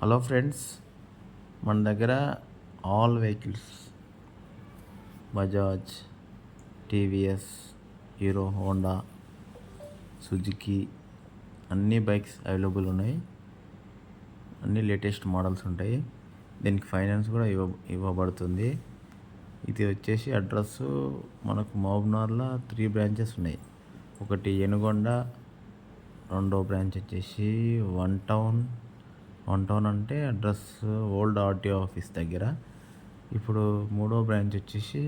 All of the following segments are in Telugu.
హలో ఫ్రెండ్స్ మన దగ్గర all vehicles Bajaj TVS Hero Honda Suzuki అన్ని బైక్స్ అవైలబుల్ ఉన్నాయి. అన్ని లేటెస్ట్ మోడల్స్ ఉంటాయి. దీనికి ఫైనాన్స్ కూడా ఇవ్వ ఇవ్వబడుతుంది. ఇది వచ్చేసి అడ్రస్ మనకు మహబూబ్నగర్లో త్రీ బ్రాంచెస్ ఉన్నాయి. ఒకటి ఎనుగొండ రెండో బ్రాంచ్ వచ్చేసి వన్ టౌన్ వన్ టౌన్ అంటే అడ్రస్ ఓల్డ్ ఆర్టీఓ ఆఫీస్ దగ్గర. ఇప్పుడు మూడో బ్రాంచ్ వచ్చేసి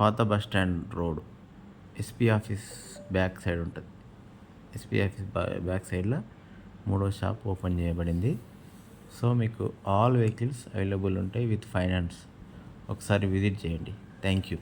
పాత bus stand road SP office back side ఉంటుంది. ఎస్పీ ఆఫీస్ బ్యాక్ సైడ్లో మూడో షాప్ ఓపెన్ చేయబడింది. సో మీకు ఆల్ వెహికల్స్ అవైలబుల్ ఉంటాయి విత్ ఫైనాన్స్ ఒకసారి విజిట్ చేయండి. Thank you